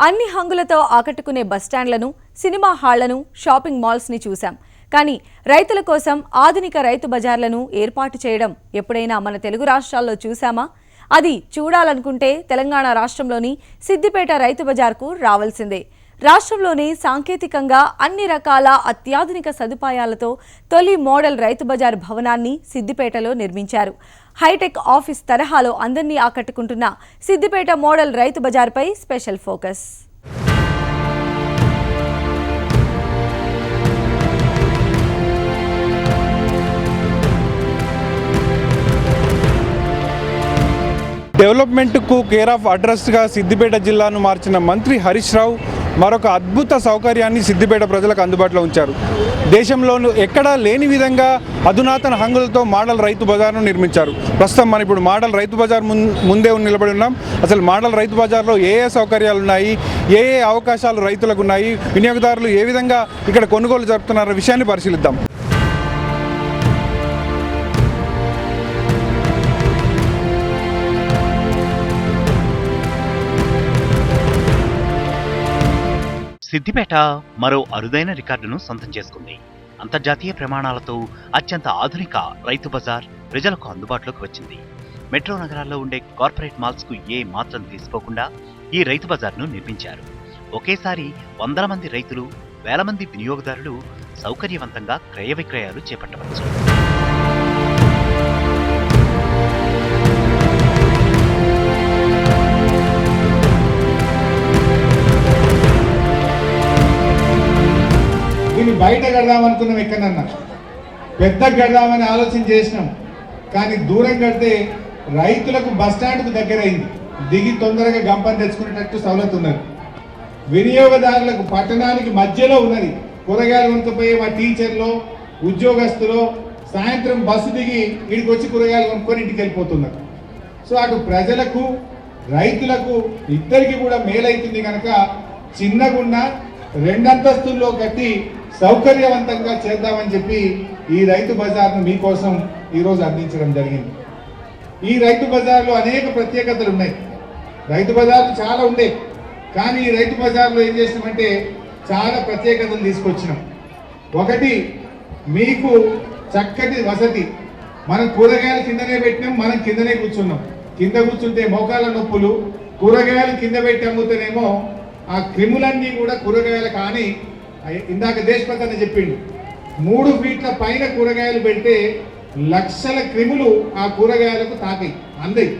అన్ని హంగులతో ఆకట్టుకునే బస్టాండ్లను సినిమా హాళ్ళను షాపింగ్ మాల్స్ని చూశాం. కానీ రైతుల కోసం ఆధునిక రైతు బజార్లను ఏర్పాటు చేయడం ఎప్పుడైనా మన తెలుగు రాష్ట్రాల్లో చూశామా? అది చూడాలనుకుంటే తెలంగాణ రాష్ట్రంలోని సిద్దిపేట రైతు బజార్కు రావాల్సిందే. రాష్ట్రంలోనే సాంకేతికంగా అన్ని రకాల అత్యాధునిక సదుపాయాలతో తొలి మోడల్ రైతు బజార్ భవనాన్ని సిద్దిపేటలో నిర్మించారు. హైటెక్ ఆఫీస్ తరహాలో అందరినీ ఆకట్టుకుంటున్న సిద్దిపేట మోడల్ రైతు బజార్పై స్పెషల్ ఫోకస్. డెవలప్మెంట్కు కేర్ ఆఫ్ అడ్రస్గా సిద్దిపేట జిల్లాను మార్చిన మంత్రి హరీష్ రావు మరొక అద్భుత సౌకర్యాన్ని సిద్దిపేట ప్రజలకు అందుబాటులో ఉంచారు. దేశంలోనూ ఎక్కడా లేని విధంగా అధునాతన హంగులతో మోడల్ రైతు బజార్ను నిర్మించారు. ప్రస్తుతం మనం ఇప్పుడు మోడల్ రైతు బజార్ ముం- ముందే నిలబడి ఉన్నాం. అసలు మోడల్ రైతు బజార్లో ఏ ఏ సౌకర్యాలు ఉన్నాయి? ఏ ఏ అవకాశాలు రైతులకు ఉన్నాయి? వినియోగదారులు ఏ విధంగా ఇక్కడ కొనుగోలు జరుపుతున్నారో విషయాన్ని పరిశీలిద్దాం. సిద్దిపేట మరో అరుదైన రికార్డును సొంతం చేసుకుంది. అంతర్జాతీయ ప్రమాణాలతో అత్యంత ఆధునిక రైతు బజార్ ప్రజలకు అందుబాటులోకి వచ్చింది. మెట్రో నగరాల్లో ఉండే కార్పొరేట్ మాల్స్కు ఏ మాత్రం తీసుకోకుండా ఈ రైతు బజార్ను నిర్మించారు. ఒకేసారి వందల మంది రైతులు వేల మంది వినియోగదారులు సౌకర్యవంతంగా క్రయ విక్రయాలు చేపట్టవచ్చు. దీన్ని బయట కడదామనుకున్నాం ఎక్కడన్నా. పెద్ద కడదామని ఆలోచన చేసినాం. కానీ దూరం కడితే రైతులకు బస్ దగ్గర అయింది దిగి తొందరగా గంపని తెచ్చుకునేటట్టు సౌలత్ ఉన్నది. వినియోగదారులకు పట్టణానికి మధ్యలో ఉన్నది. కూరగాయలు కొనుక్కపోయే మా టీచర్లో ఉద్యోగస్తులో సాయంత్రం బస్సు దిగి ఇడికి వచ్చి కూరగాయలు కొనుక్కొని ఇంటికి వెళ్ళిపోతున్నారు. సో అటు ప్రజలకు రైతులకు ఇద్దరికి కూడా మేలైతుంది కనుక చిన్నగున్న రెండంతస్తుల్లో కట్టి సౌకర్యవంతంగా చేద్దామని చెప్పి ఈ రైతు బజార్ను మీకోసం ఈరోజు అందించడం జరిగింది. ఈ రైతు బజార్లో అనేక ప్రత్యేకతలు ఉన్నాయి. రైతు బజార్లు చాలా ఉండే. కానీ ఈ రైతు బజార్లో ఏం చేసినామంటే చాలా ప్రత్యేకతలు తీసుకొచ్చినాం. ఒకటి మీకు చక్కటి వసతి. మనం కూరగాయలు కిందనే పెట్టినాం మనం కిందనే కూర్చున్నాం. కింద కూర్చుంటే మోకాల నొప్పులు కూరగాయలు కింద పెట్టి అమ్ముతేనేమో ఆ క్రిములన్నీ కూడా కూరగాయలు కానీ ఇందాక దేశపతి అని చెప్పిండు మూడు ఫీట్ల పైన కూరగాయలు పెడితే లక్షల క్రిములు ఆ కూరగాయలకు తాకాయి అందాయి.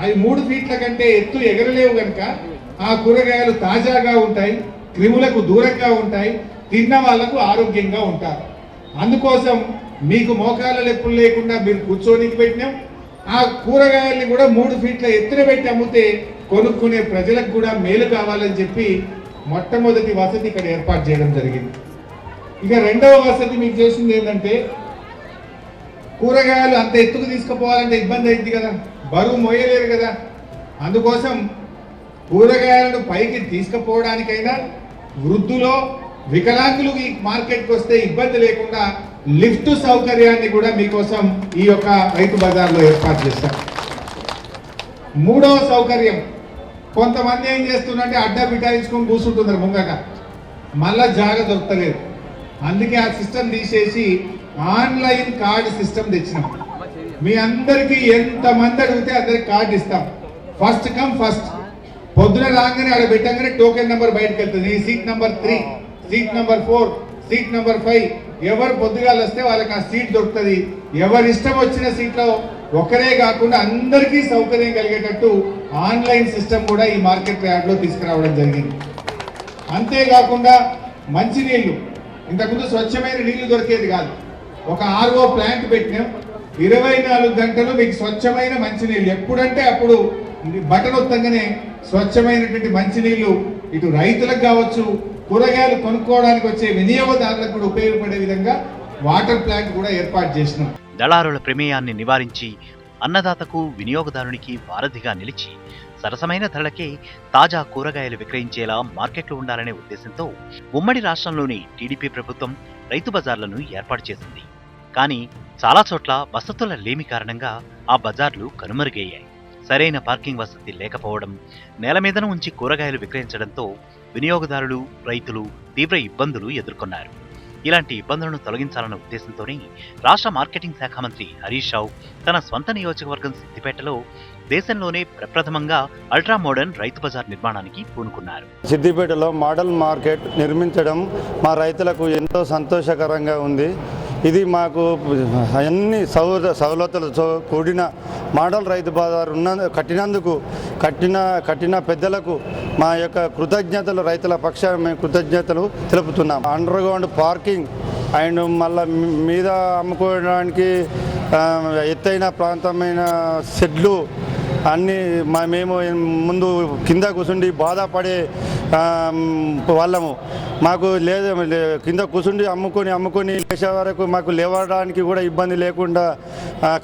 అవి మూడు ఫీట్ల కంటే ఎత్తు ఎగరలేవు కనుక ఆ కూరగాయలు తాజాగా ఉంటాయి క్రిములకు దూరంగా ఉంటాయి తిన్న వాళ్ళకు ఆరోగ్యంగా ఉంటారు. అందుకోసం మీకు మోకాల లెప్పులు లేకుండా మీరు కూర్చోనికి పెట్టినాం. ఆ కూరగాయల్ని కూడా మూడు ఫీట్ల ఎత్తున పెట్టి అమ్మితే కొనుక్కునే ప్రజలకు కూడా మేలు కావాలని చెప్పి మొట్టమొదటి వసతి ఇక్కడ ఏర్పాటు చేయడం జరిగింది. ఇక రెండవ వసతి మీకు చేసింది ఏంటంటే కూరగాయలు అంత ఎత్తుకు తీసుకుపోవాలంటే ఇబ్బంది అయింది కదా బరువు మోయలేరు కదా. అందుకోసం కూరగాయలను పైకి తీసుకుపోవడానికైనా వృద్ధులో వికలాంగులు ఈ మార్కెట్కి వస్తే ఇబ్బంది లేకుండా లిఫ్ట్ సౌకర్యాన్ని కూడా మీకోసం ఈ యొక్క రైతు బజార్లో ఏర్పాటు చేస్తాం మూడవ సౌకర్యం కొంతమంది ఏం చేస్తున్నారంటే అడ్డ బిటాయించుకొని కూర్చుంటున్నారు ముంగట. మళ్ళా జాగ దొరకలేదు అందుకే ఆ సిస్టమ్ తీసేసి ఆన్లైన్ కార్డు సిస్టమ్ తెచ్చినాం. మీ అందరికీ ఎంతమంది అడిగితే అందరికి కార్డు ఇస్తాం. ఫస్ట్ కమ్ ఫస్ట్ పొద్దున రాగానే ఆడ పెట్టగానే టోకెన్ నెంబర్ బయటకు వెళ్తుంది. ఈ seat number three seat number four seat number five ఎవరు పొద్దుగాలు వస్తే వాళ్ళకి ఆ సీట్ దొరుకుతుంది. ఎవరి ఇష్టం వచ్చిన సీట్లో ఒకరే కాకుండా అందరికీ సౌకర్యం కలిగేటట్టు ఆన్లైన్ సిస్టమ్ కూడా ఈ మార్కెట్ యార్డ్లో తీసుకురావడం జరిగింది. అంతేకాకుండా మంచినీళ్ళు ఇంతకుముందు స్వచ్ఛమైన నీళ్ళు దొరికేది కాదు. ఒక ఆర్ఓ ప్లాంట్ పెట్టినాం. ఇరవై నాలుగు గంటలు మీకు స్వచ్ఛమైన మంచినీళ్ళు. ఎప్పుడంటే అప్పుడు బటన్ వత్తంగానే స్వచ్ఛమైనటువంటి మంచినీళ్ళు ఇటు రైతులకు కావచ్చు కూరగాయలు కొనుక్కోవడానికి వచ్చే వినియోగదారులకు కూడా ఉపయోగపడే విధంగా వాటర్ ప్లాంట్ కూడా ఏర్పాటు చేసినాం. దళారుల ప్రమేయాన్ని నివారించి అన్నదాతకు వినియోగదారునికి వారధిగా నిలిచి సరసమైన ధరలకే తాజా కూరగాయలు విక్రయించేలా మార్కెట్లు ఉండాలనే ఉద్దేశంతో ఉమ్మడి రాష్ట్రంలోని టీడీపీ ప్రభుత్వం రైతు బజార్లను ఏర్పాటు చేసింది. కానీ చాలా చోట్ల వసతుల లేమి కారణంగా ఆ బజార్లు కనుమరుగయ్యాయి. సరైన పార్కింగ్ వసతి లేకపోవడం నేల మీదన ఉంచి కూరగాయలు విక్రయించడంతో వినియోగదారులు రైతులు తీవ్ర ఇబ్బందులు ఎదుర్కొన్నారు. ఇలాంటి ఇబ్బందులను తొలగించాలన్న ఉద్దేశంతోనే రాష్ట్ర మార్కెటింగ్ శాఖ మంత్రి హరీష్ రావు తన స్వంత నియోజకవర్గం సిద్దిపేటలో దేశంలోనే ప్రప్రథమంగా అల్ట్రా మోడర్న్ రైతు బజార్ నిర్మాణానికి పూనుకున్నారు. సిద్దిపేటలో మోడల్ మార్కెట్ నిర్మించడం మా రైతులకు ఎంతో సంతోషకరంగా ఉంది. ఇది మాకు అన్ని సౌల సౌలతులతో కూడిన మోడల్ రైతు బజార్ ఉన్న కట్టినందుకు కట్టిన కట్టిన పెద్దలకు మా యొక్క కృతజ్ఞతలు రైతుల పక్షాన మేము కృతజ్ఞతలు తెలుపుతున్నాం. అండర్ గ్రౌండ్ పార్కింగ్ అండ్ మళ్ళీ మీద అమ్ముకోవడానికి ఎత్తైన ప్రాంతమైన షెడ్లు అన్నీ మా మేము ముందు కింద కూర్చుండి బాధపడే వాళ్ళము. మాకు లేదు కింద కూర్చుండి అమ్ముకొని అమ్ముకొని లేచే వరకు మాకు లేవడానికి కూడా ఇబ్బంది లేకుండా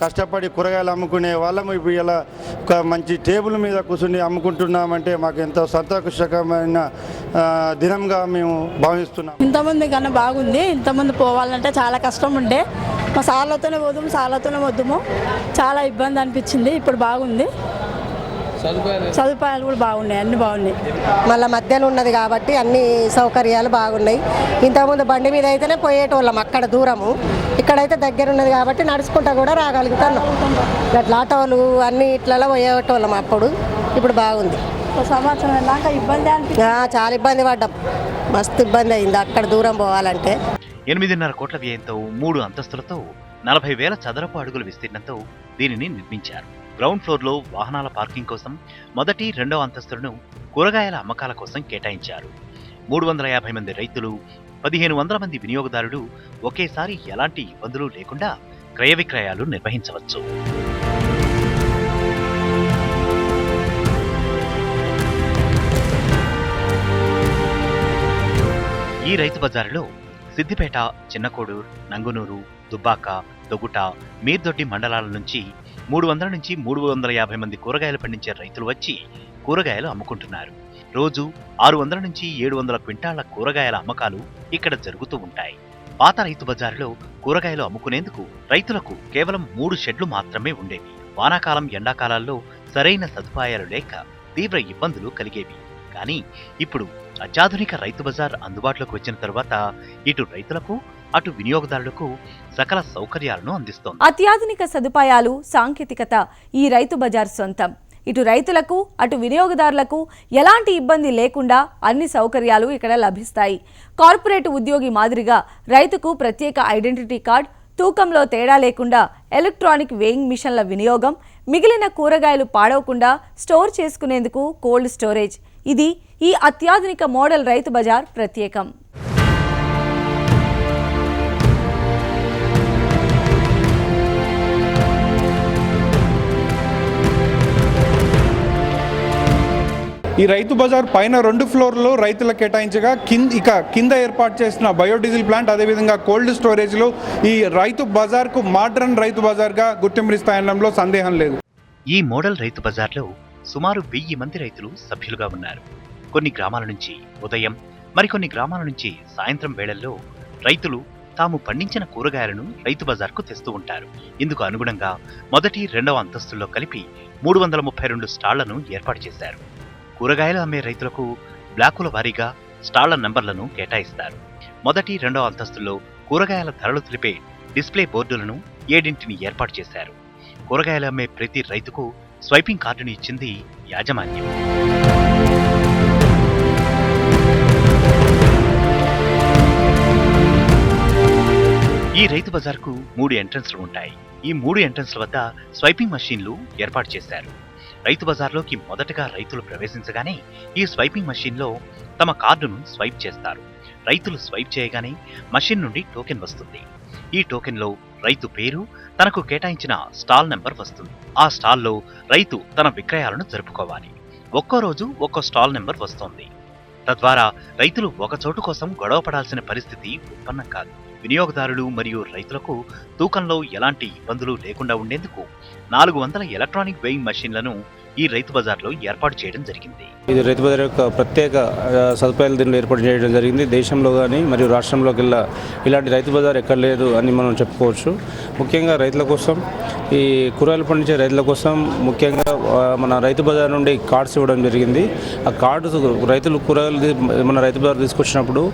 కష్టపడి కూరగాయలు అమ్ముకునే వాళ్ళము. ఇప్పుడు ఇలా ఒక మంచి టేబుల్ మీద కూర్చుని అమ్ముకుంటున్నామంటే మాకు ఎంతో సంతోషకరమైన దినంగా మేము భావిస్తున్నాం. ఇంతమంది కన్నా బాగుంది. ఇంతమంది పోవాలంటే చాలా కష్టం ఉండే. మా సార్లతోనే పోదాము సార్లతోనే వద్దుము. చాలా ఇబ్బంది అనిపించింది. ఇప్పుడు బాగుంది. సదుపాయాలు కూడా బాగున్నాయి అన్ని బాగున్నాయి. మళ్ళీ మధ్యలో ఉన్నది కాబట్టి అన్ని సౌకర్యాలు బాగున్నాయి. ఇంతకుముందు బండి మీద అయితేనే పోయేటోళ్ళం అక్కడ దూరము. ఇక్కడైతే దగ్గర ఉన్నది కాబట్టి నడుచుకుంటా కూడా రాగలుగుతున్నాం. అట్లా ఆటోలు అన్ని ఇట్లలో పోయేటోళ్ళం అప్పుడు. ఇప్పుడు బాగుంది. సంవత్సరం ఇబ్బంది చాలా ఇబ్బంది పడ్డాం. మస్తు ఇబ్బంది అయింది అక్కడ దూరం పోవాలంటే. ఎనిమిదిన్నర కోట్ల వ్యయంతో మూడు అంతస్తులతో నలభై వేల చదరపు అడుగుల విస్తీర్ణంతో దీనిని నిర్మించారు. గ్రౌండ్ ఫ్లోర్లో వాహనాల పార్కింగ్ కోసం మొదటి రెండవ అంతస్తులను కూరగాయల అమ్మకాల కోసం కేటాయించారు. మూడు వందల యాభై మంది రైతులు పదిహేను వందల మంది వినియోగదారులు ఒకేసారి ఎలాంటి ఇబ్బందులు లేకుండా క్రయ విక్రయాలు నిర్వహించవచ్చు. ఈ రైతు బజారులో సిద్దిపేట చిన్నకోడూరు నంగునూరు దుబ్బాక దొగుట మీర్దొడ్డి మండలాల నుంచి మూడు వందల నుంచి మూడు వందల యాభై మంది కూరగాయలు పండించే రైతులు వచ్చి కూరగాయలు అమ్ముకుంటున్నారు. రోజు ఆరు వందల నుంచి ఏడు వందల క్వింటాళ్ళ కూరగాయల అమ్మకాలు ఇక్కడ జరుగుతూ ఉంటాయి. పాత రైతు బజారులో కూరగాయలు అమ్ముకునేందుకు రైతులకు కేవలం మూడు షెడ్లు మాత్రమే ఉండేవి. వానాకాలం ఎండాకాలాల్లో సరైన సదుపాయాలు లేక తీవ్ర ఇబ్బందులు కలిగేవి. కానీ ఇప్పుడు అత్యాధునిక రైతు బజార్ అందుబాటులోకి వచ్చిన తర్వాత ఇటు రైతులకు అటు వినియోగదారులకు సకల సౌకర్యాలను అందిస్తోంది. అత్యాధునిక సదుపాయాలు సాంకేతికత ఈ రైతు బజార్ సొంతం. ఇటు రైతులకు అటు వినియోగదారులకు ఎలాంటి ఇబ్బంది లేకుండా అన్ని సౌకర్యాలు ఇక్కడ లభిస్తాయి. కార్పొరేట్ ఉద్యోగి మాదిరిగా రైతుకు ప్రత్యేక ఐడెంటిటీ కార్డ్ తూకంలో తేడా లేకుండా ఎలక్ట్రానిక్ వేయింగ్ మిషన్ల వినియోగం మిగిలిన కూరగాయలు పాడవకుండా స్టోర్ చేసుకునేందుకు కోల్డ్ స్టోరేజ్. ఇది ఈ అత్యాధునిక మోడల్ రైతు బజార్ ప్రత్యేకం. ఈ రైతు బజార్ పైన రెండు ఫ్లోర్లో రైతులకు కేటాయించగా కింద ఇక కింద ఏర్పాటు చేసిన బయోడీజిల్ ప్లాంట్ అదేవిధంగా కోల్డ్ స్టోరేజ్లో ఈ రైతు బజార్కు మాడ్రన్ రైతు బజార్గా గుర్తింపునిస్తాయనడంలో సందేహం లేదు. ఈ మోడల్ రైతు బజార్లో సుమారు వెయ్యి మంది రైతులు సభ్యులుగా ఉన్నారు. కొన్ని గ్రామాల నుంచి ఉదయం మరికొన్ని గ్రామాల నుంచి సాయంత్రం వేళల్లో రైతులు తాము పండించిన కూరగాయలను రైతు బజార్కు తెస్తూ ఉంటారు. ఇందుకు అనుగుణంగా మొదటి రెండవ అంతస్తుల్లో కలిపి మూడు వందల ముప్పై రెండు స్టాళ్ళను ఏర్పాటు చేశారు. కూరగాయలు అమ్మే రైతులకు బ్లాకుల వారీగా స్టాళ్ళ నంబర్లను కేటాయిస్తారు. మొదటి రెండవ అంతస్తుల్లో కూరగాయల ధరలు తెలిపే డిస్ప్లే బోర్డులను ఏడింటిని ఏర్పాటు చేశారు. కూరగాయలు అమ్మే ప్రతి రైతుకు స్వైపింగ్ కార్డును ఇచ్చింది యాజమాన్యం. ఈ రైతు బజార్కు మూడు ఎంట్రన్స్లు ఉంటాయి. ఈ మూడు ఎంట్రన్స్ల వద్ద స్వైపింగ్ మషీన్లు ఏర్పాటు చేశారు. రైతు బజార్లోకి మొదటగా రైతులు ప్రవేశించగానే ఈ స్వైపింగ్ మషిన్లో తమ కార్డును స్వైప్ చేస్తారు. రైతులు స్వైప్ చేయగానే మషిన్ నుండి టోకెన్ వస్తుంది. ఈ టోకెన్లో రైతు పేరు తనకు కేటాయించిన స్టాల్ నెంబర్ వస్తుంది. ఆ స్టాల్లో రైతు తన విక్రయాలను జరుపుకోవాలి. ఒక్కో రోజు ఒక్కో స్టాల్ నెంబర్ వస్తోంది. తద్వారా రైతులు ఒక చోటు కోసం గొడవ పడాల్సిన పరిస్థితి ఉత్పన్నం కాదు. వినియోగదారులు మరియు రైతులకు తూకంలో ఎలాంటి ఇబ్బందులు లేకుండా ఉండేందుకు నాలుగు వందల ఎలక్ట్రానిక్ వెయింగ్ మెషిన్లను ఈ రైతు బజార్లో ఏర్పాటు చేయడం జరిగింది. ఇది రైతు బజార్ యొక్క ప్రత్యేక సదుపాయాల సదుపాయాలు దీనిలో ఏర్పాటు చేయడం జరిగింది. దేశంలో కానీ మరియు రాష్ట్రంలోకి వెళ్ళా ఇలాంటి రైతు బజార్ ఎక్కడ లేదు అని మనం చెప్పుకోవచ్చు. ముఖ్యంగా రైతుల కోసం ఈ కూరగాయలు పండించే రైతుల కోసం ముఖ్యంగా మన రైతు బజార్ నుండి కార్డ్స్ ఇవ్వడం జరిగింది. ఆ కార్డు రైతులు కూరగాయలు మన రైతు బజార్ తీసుకొచ్చినప్పుడు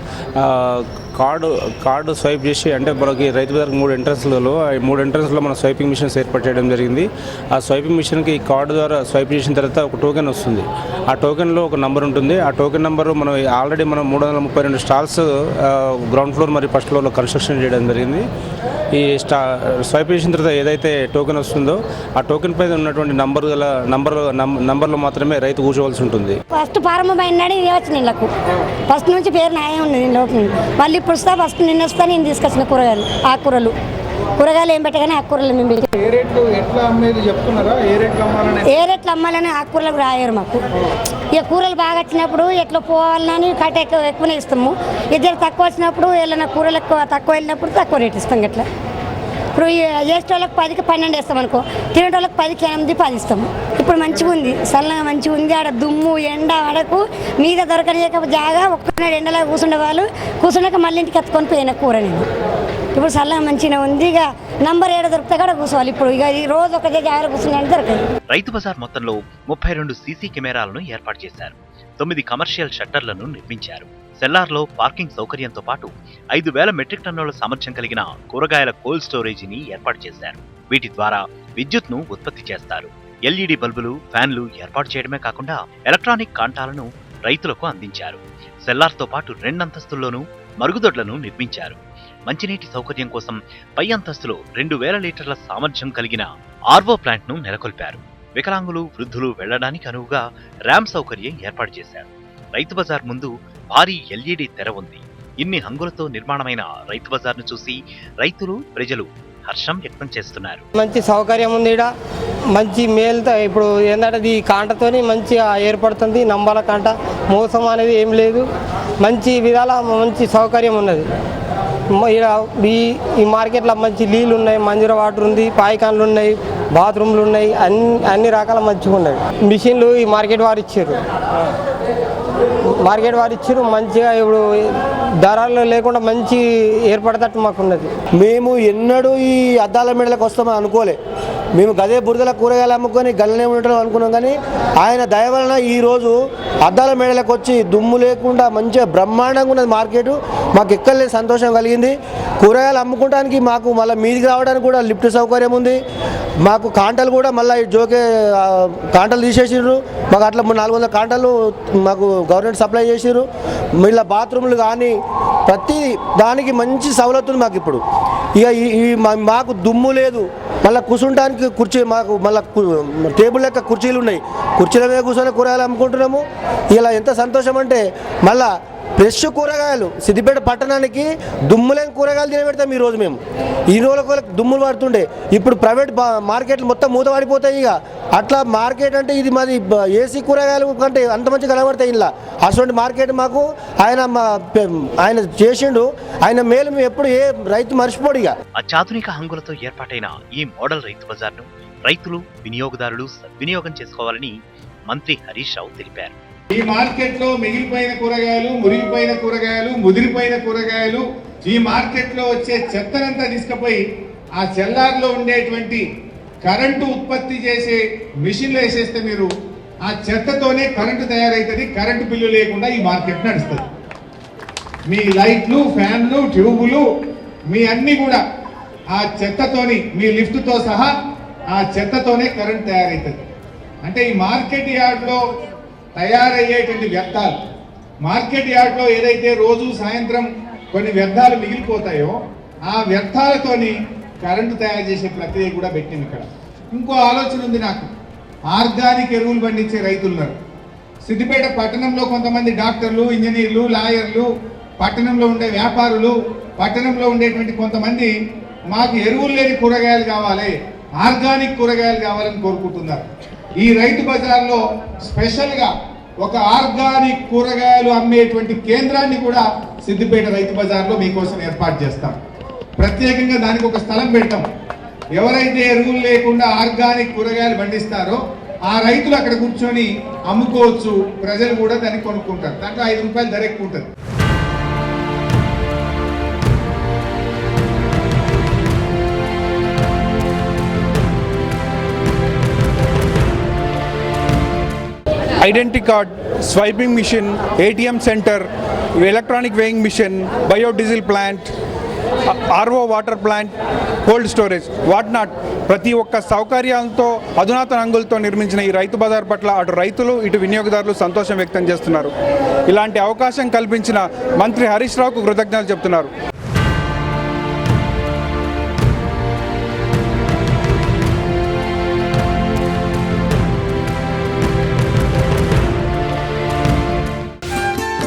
కార్డు కార్డు స్వైప్ చేసి అంటే మనకి రైతు బజార్కి మూడు ఎంట్రన్స్లలో ఆ మూడు ఎంట్రన్స్లో మన స్వైపింగ్ మిషన్స్ ఏర్పాటు చేయడం జరిగింది. ఆ స్వైపింగ్ మిషన్కి ఈ కార్డు ద్వారా స్వైప్ చేసిన తర్వాత ఒక టోకెన్ వస్తుంది. ఆ టోకెన్లో ఒక నంబర్ ఉంటుంది. ఆ టోకెన్ నెంబర్ మనం ఆల్రెడీ మనం మూడు వందల ముప్పై రెండు స్టాల్స్ గ్రౌండ్ ఫ్లోర్ మరియు ఫస్ట్ ఫ్లోర్లో కన్స్ట్రక్షన్ చేయడం జరిగింది. ఈ స్టా స్వైప్ చేసిన తర్వాత ఏదైతే టోకెన్ వస్తుందో ఆ టోకెన్ పైన ఉన్నటువంటి నంబర్ గల నంబర్ నంబర్లో మాత్రమే రైతు కూర్చోవలసి ఉంటుంది. ఫస్ట్ ప్రారంభమైన నాడు ఇది వచ్చిన ఇళ్ళకు. ఫస్ట్ నుంచి పేరు నాయే ఉన్నది లోపల మళ్ళీ ఇప్పుడు వస్తా ఫస్ట్ నిన్న వస్తా నేను తీసుకొచ్చిన కూరగాయలు ఆకుకూరలు కూరగాయలు ఏం పెట్టగానే ఆకుకూరలు మేము ఏ రేట్లు అమ్మాలని? ఆకుకూరలకు రాయరు మాకు. ఇక కూరలు బాగా వచ్చినప్పుడు ఎట్లా పోవాలని కట్ట ఎక్కువ ఎక్కువనే ఇస్తాము. ఇద్దరు తక్కువ వచ్చినప్పుడు ఏదైనా కూరలు ఎక్కువ తక్కువ వెళ్ళినప్పుడు తక్కువ రేట్ ఇస్తాం గట్లా ఇప్పుడు ఈ పదికి పన్నెండు వేస్తాం అనుకో తినేటోళ్ళకి పదికి ఎనిమిది పది ఇస్తాము ఇప్పుడు మంచిగా ఉంది చల్లగా మంచిగా ఉంది. ఆడ దుమ్ము ఎండ అడకు మీద దొరకనియక జాగా ఒక్కనాడు ఎండలో కూర్చుండే వాళ్ళు కూర్చున్నాక మళ్ళీ ఇంటికి ఎత్తుకొని పోయిన కూర నేను. ఇప్పుడు సలహా మంచిగా ఉంది ఇక నంబర్ ఏడ దొరికితే కూడా కూర్చోవాలి? ఇప్పుడు ఇక ఈ రోజు ఒక జాగ్రత్త కూర్చున్నాడు దొరకదు. రైతు బజార్ మొత్తంలో ముప్పై రెండు సీసీ కెమెరాలను ఏర్పాటు చేశారు. తొమ్మిది కమర్షియల్ షట్టర్లను నిర్మించారు. సెల్లార్లో పార్కింగ్ సౌకర్యంతో పాటు ఐదు వేల మెట్రిక్ టన్నుల సామర్థ్యం కలిగిన కూరగాయల కోల్డ్ స్టోరేజీని ఏర్పాటు చేశారు. వీటి ద్వారా విద్యుత్ను ఉత్పత్తి చేస్తారు. ఎల్ఈడి బల్బులు ఫ్యాన్లు ఏర్పాటు చేయడమే కాకుండా ఎలక్ట్రానిక్ కాంటాలను రైతులకు అందించారు. సెల్లార్తో పాటు రెండంతస్తుల్లోనూ మరుగుదొడ్లను నిర్మించారు. మంచినీటి సౌకర్యం కోసం పై అంతస్తులో రెండు వేల లీటర్ల సామర్థ్యం కలిగిన ఆర్వో ప్లాంట్ను నెలకొల్పారు. వికలాంగులు వృద్ధులు వెళ్ళడానికి అనువుగా ర్యాంప్ సౌకర్యం ఏర్పాటు చేశారు. రైతు బజార్ ముందు భారీ ఎల్ఈడి తెర ఉంది. ఇన్ని హంగులతో నిర్మాణమైన రైతు బజార్ను చూసి రైతులు ప్రజలు హర్షం వ్యక్తం చేస్తున్నారు. మంచి సౌకర్యం ఉంది ఇక్కడ మంచి మేలుతో ఇప్పుడు ఏంటంటే ఈ కాంటతోని మంచిగా ఏర్పడుతుంది. నంబాల కాంట మోసం అనేది ఏం లేదు. మంచి విధాల మంచి సౌకర్యం ఉన్నది. మ- ఈ ఈ మార్కెట్లో మంచి నీళ్ళు ఉన్నాయి మంజూర వాటర్ ఉంది పాయికాన్లు ఉన్నాయి బాత్రూమ్లు ఉన్నాయి అన్ని అన్ని రకాల మంచిగా ఉన్నాయి. మిషన్లు ఈ మార్కెట్ వారు ఇచ్చారు. మార్కెట్ వారు ఇచ్చారు మంచిగా ఇప్పుడు ధరలు లేకుండా మంచి ఏర్పడేటట్టు మాకున్నది. మేము ఎన్నడూ ఈ అద్దాల మెడలకు వస్తామని అనుకోలే. మేము గదే బురదల కూరగాయలు అమ్ముకొని గల్లనే ఉండటం అనుకున్నాం కానీ ఆయన దయ వలన ఈరోజు అద్దాల మేడలకు వచ్చి దుమ్ము లేకుండా మంచిగా బ్రహ్మాండంగా ఉన్నది మార్కెట్. మాకు ఎక్కడలే సంతోషం కలిగింది. కూరగాయలు అమ్ముకోవడానికి మాకు మళ్ళీ మీదికి రావడానికి కూడా లిఫ్ట్ సౌకర్యం ఉంది. మాకు కాంటలు కూడా మళ్ళీ జోకే కాంటలు తీసేసారు మాకు అట్లా నాలుగు వందల కాంటలు మాకు గవర్నమెంట్ సప్లై చేసారు మళ్ళీ బాత్రూమ్లు కానీ ప్రతి దానికి మంచి సవలత్తులు మాకు ఇప్పుడు. ఇక ఈ మాకు దుమ్ము లేదు. మళ్ళీ కూర్చుంటానికి కుర్చీ మాకు మళ్ళీ టేబుల్ లెక్క కుర్చీలు ఉన్నాయి. కుర్చీల మీద కూర్చొని కూరగాయలు అమ్ముకుంటున్నాము. ఇలా ఎంత సంతోషం అంటే మళ్ళీ ఫ్రెష్ కూరగాయలు సిద్దిపేట పట్టణానికి దుమ్ములేని కూరగాయలు తినబెడతాం ఈ రోజు మేము. ఈ రోజుల దుమ్ములు పడుతుండే ఇప్పుడు ప్రైవేట్ బా- మార్కెట్లు మొత్తం మూత పడిపోతాయి ఇక. అట్లా మార్కెట్ అంటే ఇది మాది ఏసీ కూరగాయలు కంటే అంత మంచి కనబడతాయి ఇలా అటువంటి మార్కెట్ మాకు ఆయన మా ఆయన చేసిండు. ఆయన మేలు మేము ఎప్పుడు ఏ రైతు మర్చిపోడు ఇక. అత్యాధునిక హంగులతో ఏర్పాటైన ఈ మోడల్ రైతు బజార్ను రైతులు వినియోగదారులు సద్వినియోగం చేసుకోవాలని మంత్రి హరీష్ రావు తెలిపారు. ఈ మార్కెట్లో మిగిలిపోయిన కూరగాయలు మురిగిపోయిన కూరగాయలు ముదిరిపోయిన కూరగాయలు ఈ మార్కెట్లో వచ్చే చెత్తనంతా తీసుకుపోయి ఆ చెల్లార్లో ఉండేటువంటి కరెంటు ఉత్పత్తి చేసే మిషన్లు వేసేస్తే మీరు ఆ చెత్తతోనే కరెంటు తయారవుతుంది కరెంటు బిల్లు లేకుండా ఈ మార్కెట్ నడుస్తుంది. మీ లైట్లు ఫ్యాన్లు ట్యూబులు మీ అన్ని కూడా ఆ చెత్తతోని మీ లిఫ్ట్తో సహా ఆ చెత్తతోనే కరెంట్ తయారవుతుంది అంటే ఈ మార్కెట్ యార్డ్లో తయారయ్యేటువంటి వ్యర్థాలు. మార్కెట్ యార్డ్లో ఏదైతే రోజు సాయంత్రం కొన్ని వ్యర్థాలు మిగిలిపోతాయో ఆ వ్యర్థాలతోని కరెంటు తయారు చేసే ప్రక్రియ కూడా పెట్టింది ఇక్కడ. ఇంకో ఆలోచన ఉంది నాకు. ఆర్గానిక్ ఎరువులు పండించే రైతులున్నారు. సిద్దిపేట పట్టణంలో కొంతమంది డాక్టర్లు ఇంజనీర్లు లాయర్లు పట్టణంలో ఉండే వ్యాపారులు పట్టణంలో ఉండేటువంటి కొంతమంది మాకు ఎరువులు లేని కూరగాయలు కావాలి ఆర్గానిక్ కూరగాయలు కావాలని కోరుకుంటున్నారు. ఈ రైతు బజార్లో స్పెషల్గా ఒక ఆర్గానిక్ కూరగాయలు అమ్మేటువంటి కేంద్రాన్ని కూడా సిద్దిపేట రైతు బజార్లో మీకోసం ఏర్పాటు చేస్తాం. ప్రత్యేకంగా దానికి ఒక స్థలం పెట్టాం. ఎవరైతే ఎరువులు లేకుండా ఆర్గానిక్ కూరగాయలు పండిస్తారో ఆ రైతులు అక్కడ కూర్చొని అమ్ముకోవచ్చు. ప్రజలు కూడా దాన్ని కొనుక్కుంటారు. దాంట్లో ఐదు రూపాయలు ధర ఎక్కువ ఉంటుంది. Identity card swiping machine ATM center electronic weighing machine biodiesel plant RO water plant cold storage what not. ప్రతి ఒక్క సౌకర్యాలతో అధునాతన అంగులతో నిర్మించిన ఈ రైతు బజార్ పట్ల అటు రైతులు ఇటు వినియోగదారులు సంతోషం వ్యక్తం చేస్తున్నారు. ఇలాంటి అవకాశం కల్పించిన మంత్రి హరీష్ రావుకు కృతజ్ఞతలు చెప్తున్నారు.